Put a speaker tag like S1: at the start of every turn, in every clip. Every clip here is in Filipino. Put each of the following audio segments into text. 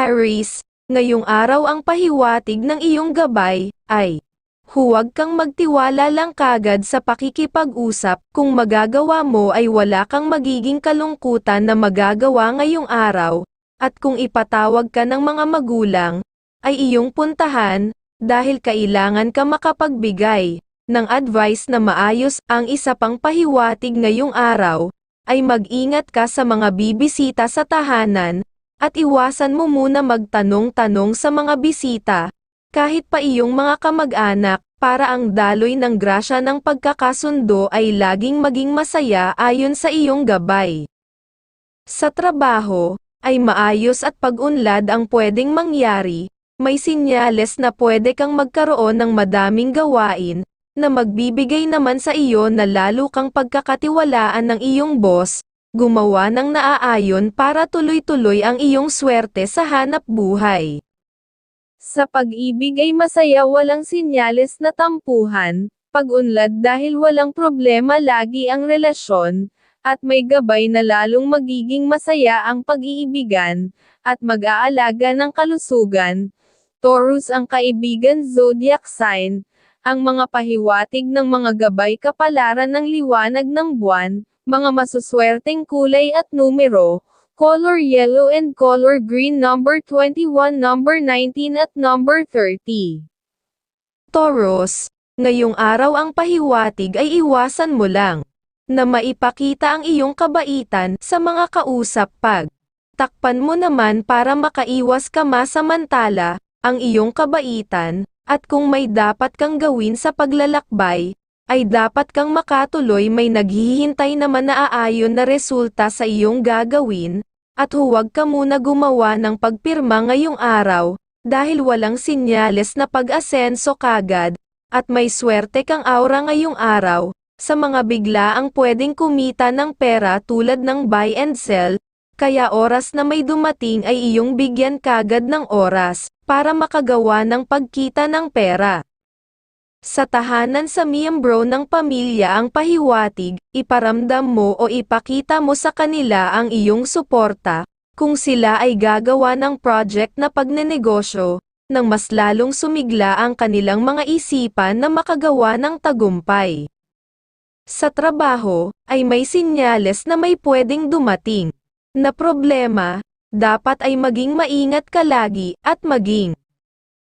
S1: Aries, ngayong araw ang pahiwatig ng iyong gabay, ay, huwag kang magtiwala lang kagad sa pakikipag-usap, kung magagawa mo ay wala kang magiging kalungkutan na magagawa ngayong araw, at kung ipatawag ka ng mga magulang, ay iyong puntahan, dahil kailangan ka makapagbigay ng advice na maayos. Ang isa pang pahiwatig ngayong araw, ay mag-ingat ka sa mga bibisita sa tahanan, at iwasan mo muna magtanong-tanong sa mga bisita, kahit pa iyong mga kamag-anak, para ang daloy ng grasya ng pagkakasundo ay laging maging masaya ayon sa iyong gabay. Sa trabaho, ay maayos at pag-unlad ang pwedeng mangyari, may sinyales na pwede kang magkaroon ng madaming gawain, na magbibigay naman sa iyo na lalo kang pagkakatiwalaan ng iyong boss, gumawa ng naaayon para tuloy-tuloy ang iyong swerte sa hanap buhay. Sa pag-ibig ay masaya walang sinyales na tampuhan, pag-unlad dahil walang problema lagi ang relasyon, at may gabay na lalong magiging masaya ang pag-iibigan, at mag-aalaga ng kalusugan. Taurus ang kaibigan zodiac sign, ang mga pahiwatig ng mga gabay kapalaran ng liwanag ng buwan, mga masuswerteng kulay at numero, color yellow and color green number 21 number 19 at number 30. Taurus, ngayong araw ang pahiwatig ay iwasan mo lang na maipakita ang iyong kabaitan sa mga kausap pag takpan mo naman para makaiwas ka masamantala ang iyong kabaitan at kung may dapat kang gawin sa paglalakbay ay dapat kang makatuloy may naghihintay na aayon na resulta sa iyong gagawin at huwag ka muna gumawa ng pagpirma ngayong araw, dahil walang sinyales na pag-asenso kagad, at may swerte kang aura ngayong araw, sa mga bigla ang pwedeng kumita ng pera tulad ng buy and sell, kaya oras na may dumating ay iyong bigyan kagad ng oras, para makagawa ng pagkita ng pera. Sa tahanan sa miyembro ng pamilya ang pahiwatig, iparamdam mo o ipakita mo sa kanila ang iyong suporta, kung sila ay gagawa ng project na pagnenegosyo, nang mas lalong sumigla ang kanilang mga isipan na makagawa ng tagumpay. Sa trabaho, ay may sinyales na may pwedeng dumating na problema, dapat ay maging maingat ka lagi at maging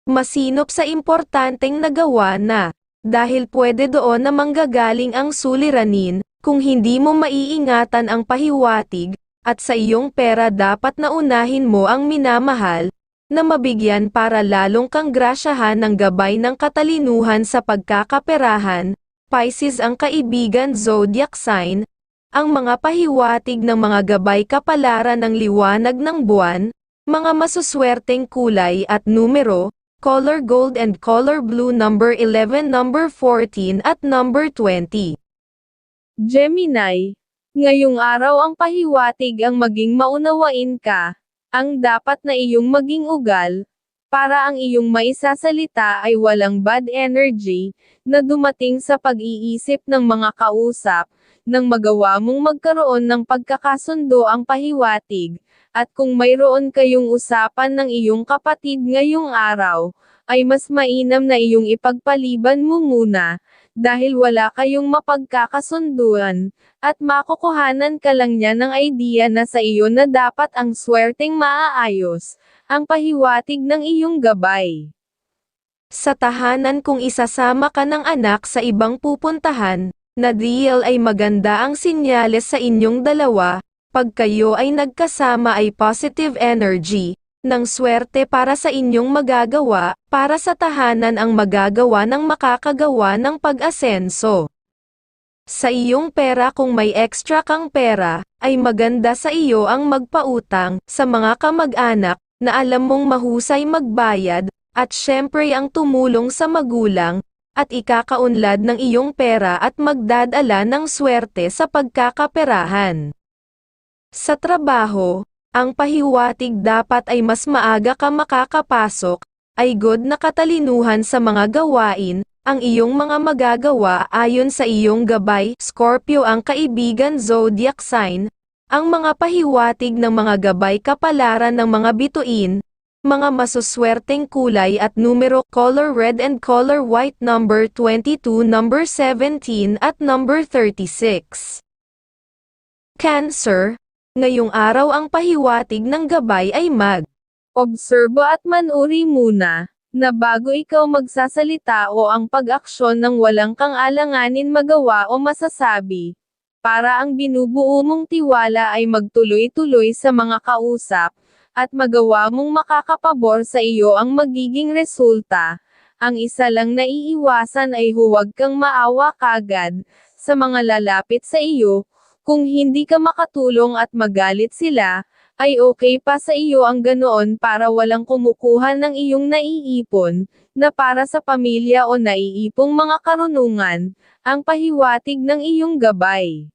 S1: masinop sa importanteng nagawa na, dahil pwede doon na manggagaling ang suliranin, kung hindi mo maiingatan ang pahiwatig, at sa iyong pera dapat na unahin mo ang minamahal, na mabigyan para lalong kang grasyahan ng gabay ng katalinuhan sa pagkakaperahan, Pisces ang kaibigan zodiac sign, ang mga pahiwatig ng mga gabay kapalaran ng liwanag ng buwan, mga masuswerteng kulay at numero, color gold and color blue number 11 number 14 at number 20. Gemini, ngayong araw ang pahiwatig ang maging maunawain ka, ang dapat na iyong maging ugal, para ang iyong maisasalita ay walang bad energy, na dumating sa pag-iisip ng mga kausap, nang magawa mong magkaroon ng pagkakasundo ang pahiwatig, at kung mayroon kayong usapan ng iyong kapatid ngayong araw, ay mas mainam na iyong ipagpaliban mo muna, dahil wala kayong mapagkakasunduan, at makukuhanan ka lang niya ng idea na sa iyo na dapat ang swerteng maaayos, ang pahiwatig ng iyong gabay. Sa tahanan kung isasama ka ng anak sa ibang pupuntahan, na deal ay maganda ang sinyales sa inyong dalawa, pag kayo ay nagkasama ay positive energy, ng swerte para sa inyong magagawa, para sa tahanan ang magagawa ng makakagawa ng pag-asenso. Sa iyong pera kung may extra kang pera, ay maganda sa iyo ang magpautang, sa mga kamag-anak, na alam mong mahusay magbayad, at syempre ang tumulong sa magulang, at ikakaunlad ng iyong pera at magdadala ng swerte sa pagkakaperahan. Sa trabaho, ang pahiwatig dapat ay mas maaga ka makakapasok, ay good na katalinuhan sa mga gawain, ang iyong mga magagawa ayon sa iyong gabay. Scorpio ang kaibigan zodiac sign, ang mga pahiwatig ng mga gabay kapalaran ng mga bituin, mga masuswerteng kulay at numero color red and color white number 22 number 17 at number 36. Cancer, ngayong araw ang pahiwatig ng gabay ay mag obserbo at manuri muna, na bago ikaw magsasalita o ang pag-aksyon ng walang kang alanganin magawa o masasabi, para ang binubuo mong tiwala ay magtuloy-tuloy sa mga kausap, at magawa mong makakapabor sa iyo ang magiging resulta. Ang isa lang na iiwasan ay huwag kang maawa kagad, sa mga lalapit sa iyo, kung hindi ka makatulong at magalit sila, ay okay pa sa iyo ang ganoon para walang kumukuha ng iyong naiipon, na para sa pamilya o naiipong mga karunungan, ang pahiwatig ng iyong gabay.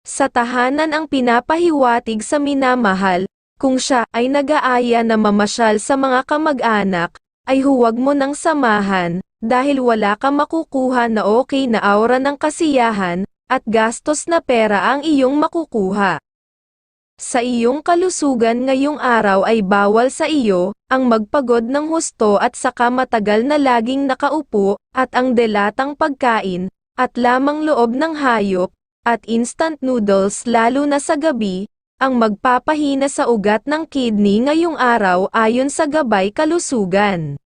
S1: Sa tahanan ang pinapahiwatig sa minamahal, kung siya ay nag-aaya na mamasyal sa mga kamag-anak, ay huwag mo nang samahan, dahil wala ka makukuha na okay na aura ng kasiyahan, at gastos na pera ang iyong makukuha. Sa iyong kalusugan ngayong araw ay bawal sa iyo, ang magpagod ng husto at saka matagal na laging nakaupo, at ang delatang pagkain, at lamang loob ng hayop, at instant noodles lalo na sa gabi, ang magpapahina sa ugat ng kidney ngayong araw ayon sa gabay kalusugan.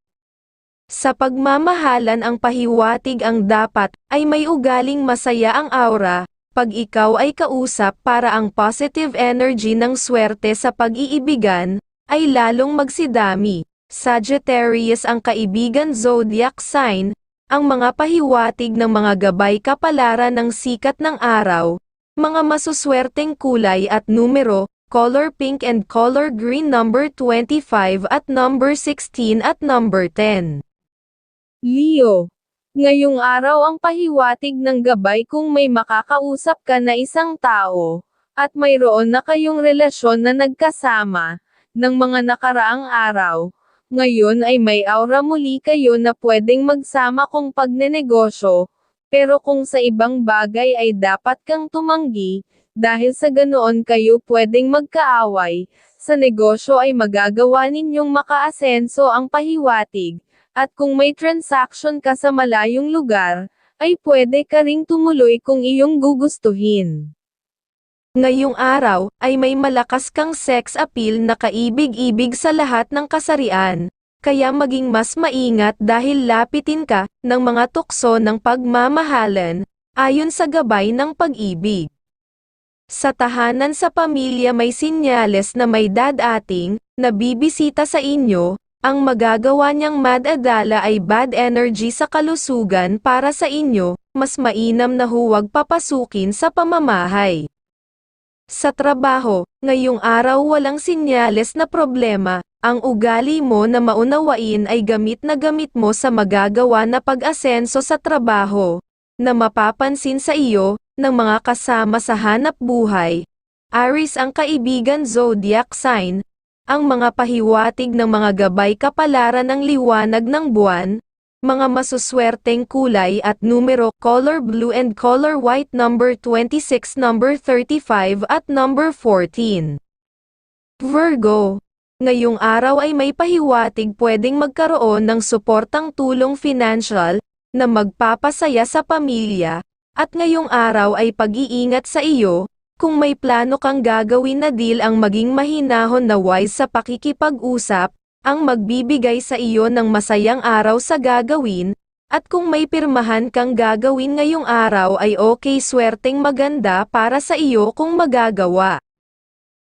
S1: Sa pagmamahalan ang pahiwatig ang dapat ay may ugaling masaya ang aura, pag ikaw ay kausap para ang positive energy ng swerte sa pag-iibigan, ay lalong magsidami. Sagittarius ang kaibigan zodiac sign, ang mga pahiwatig ng mga gabay kapalaran ng sikat ng araw, mga masuswerteng kulay at numero, color pink and color green number 25 at number 16 at number 10. Leo. Ngayong araw ang pahiwatig ng gabay kung may makakausap ka na isang tao, at mayroon na kayong relasyon na nagkasama, ng mga nakaraang araw, ngayon ay may aura muli kayo na pwedeng magsama kung pagnenegosyo, pero kung sa ibang bagay ay dapat kang tumanggi, dahil sa ganoon kayo pwedeng magkaaway, sa negosyo ay magagawa ninyong makaasenso ang pahiwatig, at kung may transaction ka sa malayong lugar, ay pwede ka ring tumuloy kung iyong gugustuhin. Ngayong araw, ay may malakas kang sex appeal na kaibig-ibig sa lahat ng kasarian, kaya maging mas maingat dahil lapitin ka ng mga tukso ng pagmamahalan, ayon sa gabay ng pag-ibig. Sa tahanan sa pamilya may sinyales na may dadating, na bibisita sa inyo, ang magagawa niyang madadala ay bad energy sa kalusugan para sa inyo, mas mainam na huwag papasukin sa pamamahay. Sa trabaho, ngayong araw walang sinyales na problema, ang ugali mo na maunawain ay gamit na gamit mo sa magagawa na pag-asenso sa trabaho, na mapapansin sa iyo, ng mga kasama sa hanap buhay. Aris ang kaibigan zodiac sign, ang mga pahiwatig ng mga gabay kapalaran ng liwanag ng buwan, mga masuswerteng kulay at numero color blue and color white number 26 number 35 at number 14. Virgo. Ngayong araw ay may pahiwatig pwedeng magkaroon ng suportang tulong financial, na magpapasaya sa pamilya, at ngayong araw ay pag-iingat sa iyo, kung may plano kang gagawin na deal ang maging mahinahon na wise sa pakikipag-usap, ang magbibigay sa iyo ng masayang araw sa gagawin, at kung may pirmahan kang gagawin ngayong araw ay okay swerteng maganda para sa iyo kung magagawa.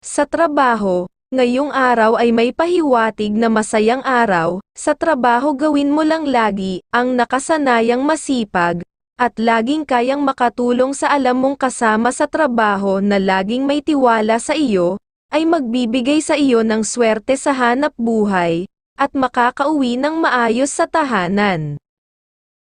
S1: Sa trabaho, ngayong araw ay may pahiwatig na masayang araw, sa trabaho gawin mo lang lagi ang nakasanayang masipag, at laging kayang makatulong sa alam mong kasama sa trabaho na laging may tiwala sa iyo, ay magbibigay sa iyo ng swerte sa hanap buhay, at makakauwi ng maayos sa tahanan.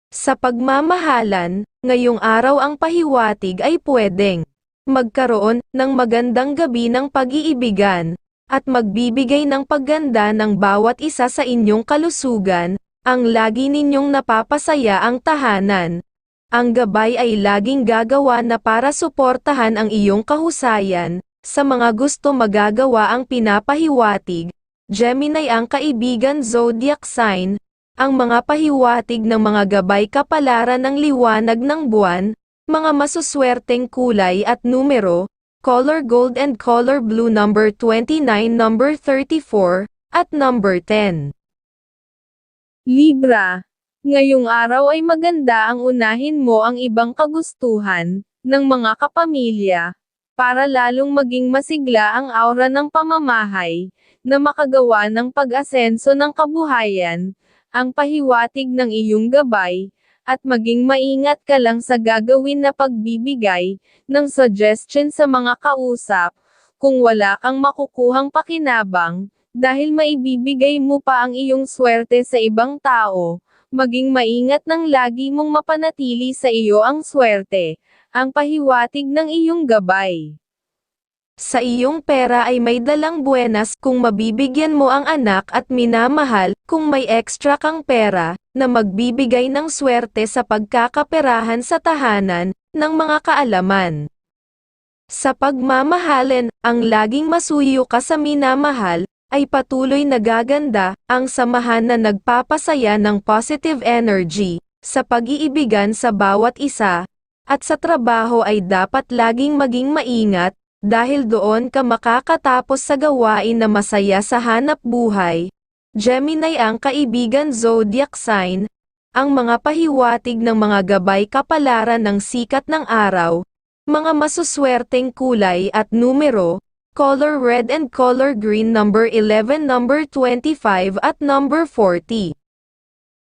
S1: Sa pagmamahalan, ngayong araw ang pahiwatig ay pwedeng magkaroon ng magandang gabi ng pag-iibigan, at magbibigay ng pagganda ng bawat isa sa inyong kalusugan, ang lagi ninyong napapasaya ang tahanan, ang gabay ay laging gagawa na para suportahan ang iyong kahusayan, sa mga gusto magagawa ang pinapahiwatig, Gemini ang kaibigan zodiac sign, ang mga pahiwatig ng mga gabay kapalaran ng liwanag ng buwan, mga masuswerteng kulay at numero, color gold and color blue number 29 number 34, at number 10.
S2: Libra. Ngayong araw ay maganda ang unahin mo ang ibang kagustuhan, ng mga kapamilya, para lalong maging masigla ang aura ng pamamahay, na makagawa ng pag-asenso ng kabuhayan, ang pahiwatig ng iyong gabay, at maging maingat ka lang sa gagawin na pagbibigay, ng suggestion sa mga kausap, kung wala kang makukuhang pakinabang, dahil maibibigay mo pa ang iyong swerte sa ibang tao, maging maingat ng lagi mong mapanatili sa iyo ang swerte, ang pahiwatig ng iyong gabay.
S1: Sa iyong pera ay may dalang buenas kung mabibigyan mo ang anak at minamahal, kung may extra kang pera, na magbibigay ng swerte sa pagkakaperahan sa tahanan, ng mga kaalaman. Sa pagmamahalin, ang laging masuyo ka sa minamahal, ay patuloy nagaganda, ang samahan na nagpapasaya ng positive energy, sa pag-iibigan sa bawat isa, at sa trabaho ay dapat laging maging maingat, dahil doon ka makakatapos sa gawain na masaya sa hanap buhay. Gemini ang kaibigan zodiac sign, ang mga pahiwatig ng mga gabay kapalaran ng sikat ng araw, mga masuswerteng kulay at numero, color red and color green number 11 number 25 at number 40.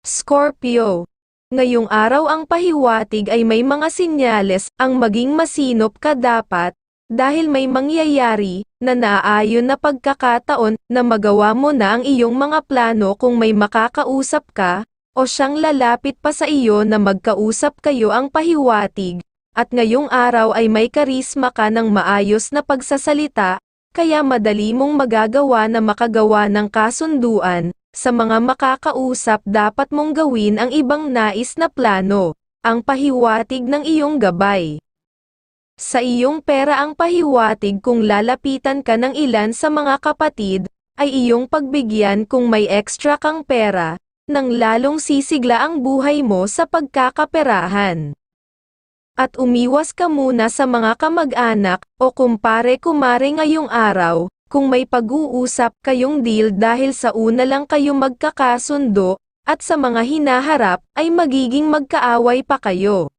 S1: Scorpio. Ngayong araw ang pahiwatig ay may mga sinyales, ang maging masinop ka dapat, dahil may mangyayari, na naaayon na pagkakataon, na magawa mo na ang iyong mga plano kung may makakausap ka, o siyang lalapit pa sa iyo na magkausap kayo ang pahiwatig, at ngayong araw ay may karisma ka ng maayos na pagsasalita, kaya madali mong magagawa na makagawa ng kasunduan, sa mga makakausap dapat mong gawin ang ibang nais na plano, ang pahiwatig ng iyong gabay. Sa iyong pera ang pahiwatig kung lalapitan ka ng ilan sa mga kapatid, ay iyong pagbigyan kung may extra kang pera, nang lalong sisigla ang buhay mo sa pagkakaperahan. At umiwas ka muna sa mga kamag-anak, o kumpare-kumare ngayong araw, kung may pag-uusap kayong deal dahil sa una lang kayo magkakasundo, at sa mga hinaharap, ay magiging magkaaway pa kayo.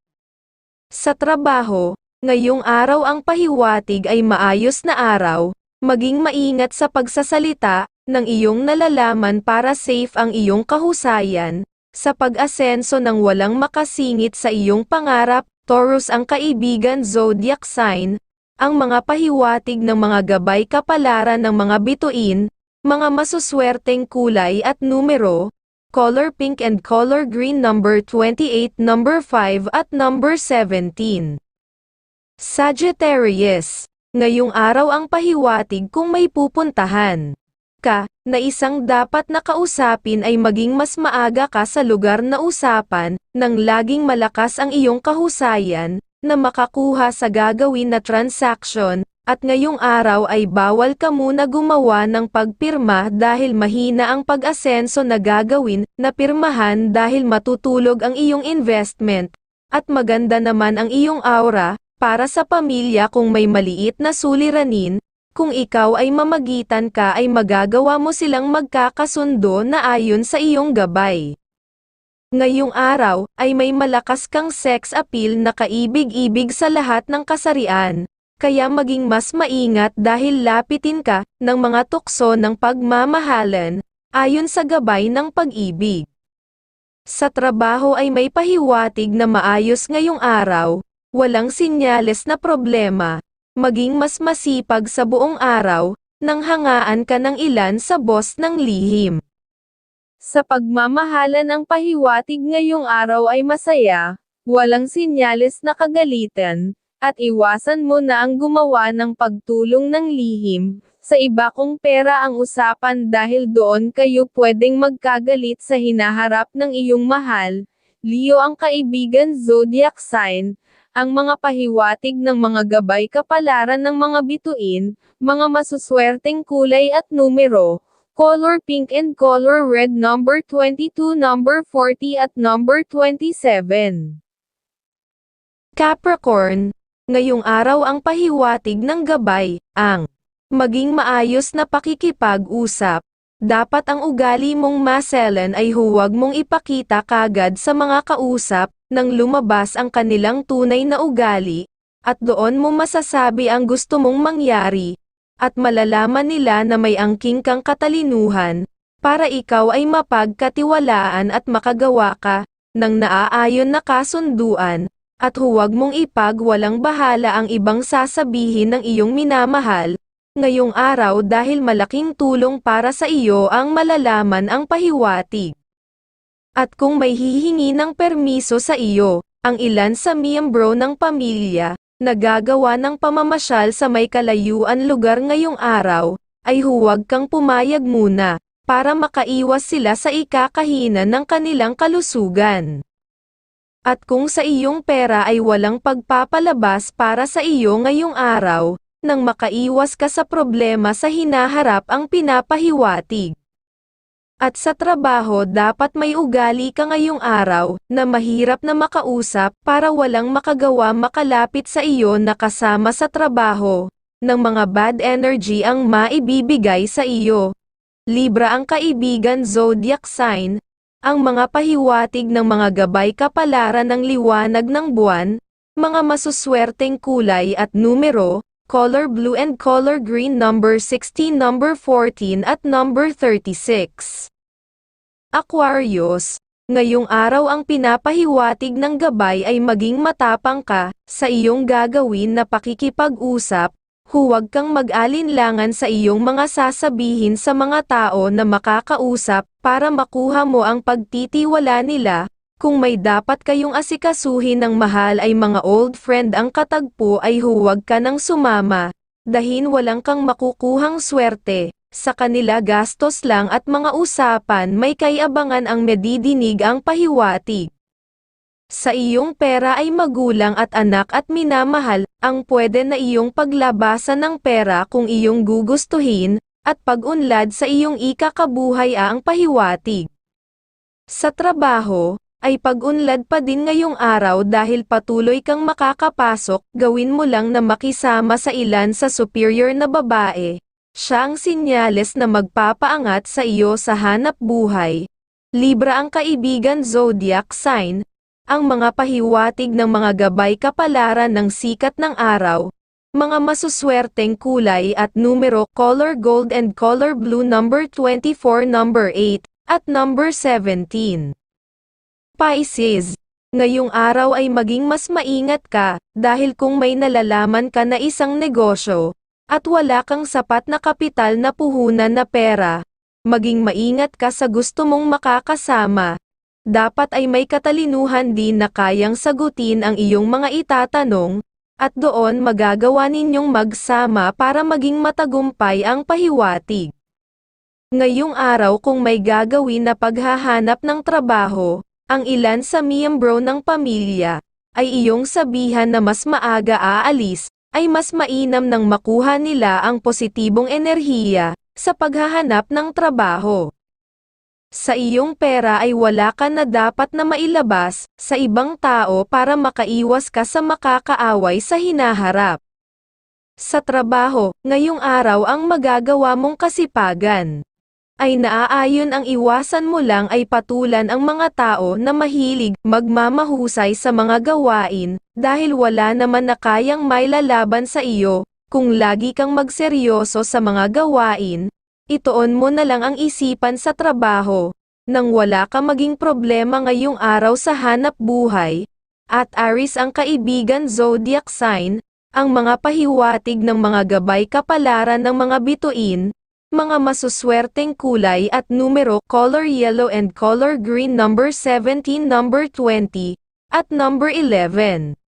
S1: Sa trabaho, ngayong araw ang pahiwatig ay maayos na araw, maging maingat sa pagsasalita, ng iyong nalalaman para safe ang iyong kahusayan, sa pag-asenso ng walang makasingit sa iyong pangarap, Taurus ang kaibigan zodiac sign, ang mga pahiwatig ng mga gabay kapalaran ng mga bituin, mga masuswerteng kulay at numero, color pink and color green number 28, number 5 at number 17. Sagittarius, ngayong araw ang pahiwatig kung may pupuntahan ka, na isang dapat na kausapin ay maging mas maaga ka sa lugar na usapan, nang laging malakas ang iyong kahusayan, na makakuha sa gagawin na transaction, at ngayong araw ay bawal ka muna gumawa ng pagpirma dahil mahina ang pag-asenso na gagawin na pirmahan dahil matutulog ang iyong investment, at maganda naman ang iyong aura, para sa pamilya kung may maliit na suliranin, kung ikaw ay mamagitan ka ay magagawa mo silang magkakasundo na ayon sa iyong gabay. Ngayong araw, ay may malakas kang sex appeal na kaibig-ibig sa lahat ng kasarian, kaya maging mas maingat dahil lapitin ka, ng mga tukso ng pagmamahalan, ayon sa gabay ng pag-ibig. Sa trabaho ay may pahiwatig na maayos ngayong araw, walang sinyales na problema, maging mas masipag sa buong araw, nang hangaan ka ng ilan sa boss ng lihim.
S2: Sa pagmamahala ng pahiwatig ngayong araw ay masaya, walang sinyales na kagalitan, at iwasan mo na ang gumawa ng pagtulong ng lihim, sa iba kung pera ang usapan dahil doon kayo pwedeng magkagalit sa hinaharap ng iyong mahal, Leo ang kaibigan zodiac sign, ang mga pahiwatig ng mga gabay kapalaran ng mga bituin, mga masuswerteng kulay at numero, color pink and color red number 22, number 40 at number 27.
S1: Capricorn, ngayong araw ang pahiwatig ng gabay, ang maging maayos na pakikipag-usap. Dapat ang ugali mong maselan ay huwag mong ipakita kagad sa mga kausap, nang lumabas ang kanilang tunay na ugali, at doon mo masasabi ang gusto mong mangyari, at malalaman nila na may angking kang katalinuhan, para ikaw ay mapagkatiwalaan at makagawa ka, ng naaayon na kasunduan, at huwag mong ipagwalang bahala ang ibang sasabihin ng iyong minamahal, ngayong araw dahil malaking tulong para sa iyo ang malalaman ang pahiwatig. At kung may hihingi ng permiso sa iyo, ang ilan sa miyembro ng pamilya, nagagawa ng pamamasyal sa may kalayuan lugar ngayong araw, ay huwag kang pumayag muna, para makaiwas sila sa ikakahinan ng kanilang kalusugan. At kung sa iyong pera ay walang pagpapalabas para sa iyo ngayong araw, nang makaiwas ka sa problema sa hinaharap ang pinapahiwatig. At sa trabaho dapat may ugali ka ngayong araw, na mahirap na makausap para walang makagawa makalapit sa iyo na kasama sa trabaho, ng mga bad energy ang maibibigay sa iyo. Libra ang kaibigan zodiac sign, ang mga pahiwatig ng mga gabay kapalaran ng liwanag ng buwan, mga masuswerteng kulay at numero, color blue and color green number 16 number 14 at number 36. Aquarius, ngayong araw ang pinapahiwatig ng gabay ay maging matapang ka sa iyong gagawin na pakikipag-usap, huwag kang mag-alinlangan sa iyong mga sasabihin sa mga tao na makakausap para makuha mo ang pagtitiwala nila, kung may dapat kayong asikasuhin ng mahal ay mga old friend ang katagpo ay huwag ka nang sumama, dahin walang kang makukuhang swerte, sa kanila gastos lang at mga usapan may kayabangan ang medidinig ang pahiwatig. Sa iyong pera ay magulang at anak at minamahal, ang pwede na iyong paglabasan ng pera kung iyong gugustuhin, at pag-unlad sa iyong ikakabuhay ang pahiwatig. Sa trabaho, ay pag-unlad pa din ngayong araw dahil patuloy kang makakapasok, gawin mo lang na makisama sa ilan sa superior na babae, siya ang sinyales na magpapaangat sa iyo sa hanap buhay. Libra ang kaibigan zodiac sign, ang mga pahiwatig ng mga gabay kapalaran ng sikat ng araw, mga masuswerteng kulay at numero color gold and color blue number 24 number 8, at number 17. Pisces, ngayong araw ay maging mas maingat ka, dahil kung may nalalaman ka na isang negosyo, at wala kang sapat na kapital na puhunan na pera, maging maingat ka sa gusto mong makakasama. Dapat ay may katalinuhan din na kayang sagutin ang iyong mga itatanong, at doon magagawa ninyong magsama para maging matagumpay ang pahiwatig. Ngayong araw kung may gagawin na paghahanap ng trabaho, ang ilan sa miyembro ng pamilya, ay iyong sabihan na mas maaga aalis, ay mas mainam nang makuha nila ang positibong enerhiya, sa paghahanap ng trabaho. Sa iyong pera ay wala ka na dapat na mailabas, sa ibang tao para makaiwas ka sa makakaaway sa hinaharap. Sa trabaho, ngayong araw ang magagawa mong kasipagan ay naaayon ang iwasan mo lang ay patulan ang mga tao na mahilig magmamahusay sa mga gawain, dahil wala naman na kayang may lalaban sa iyo, kung lagi kang magseryoso sa mga gawain, itoon mo na lang ang isipan sa trabaho, nang wala ka maging problema ngayong araw sa hanap buhay, at Aris ang kaibigan zodiac sign, ang mga pahiwatig ng mga gabay kapalaran ng mga bituin, mga masuswerteng kulay at numero color yellow and color green number 17 number 20, at number 11.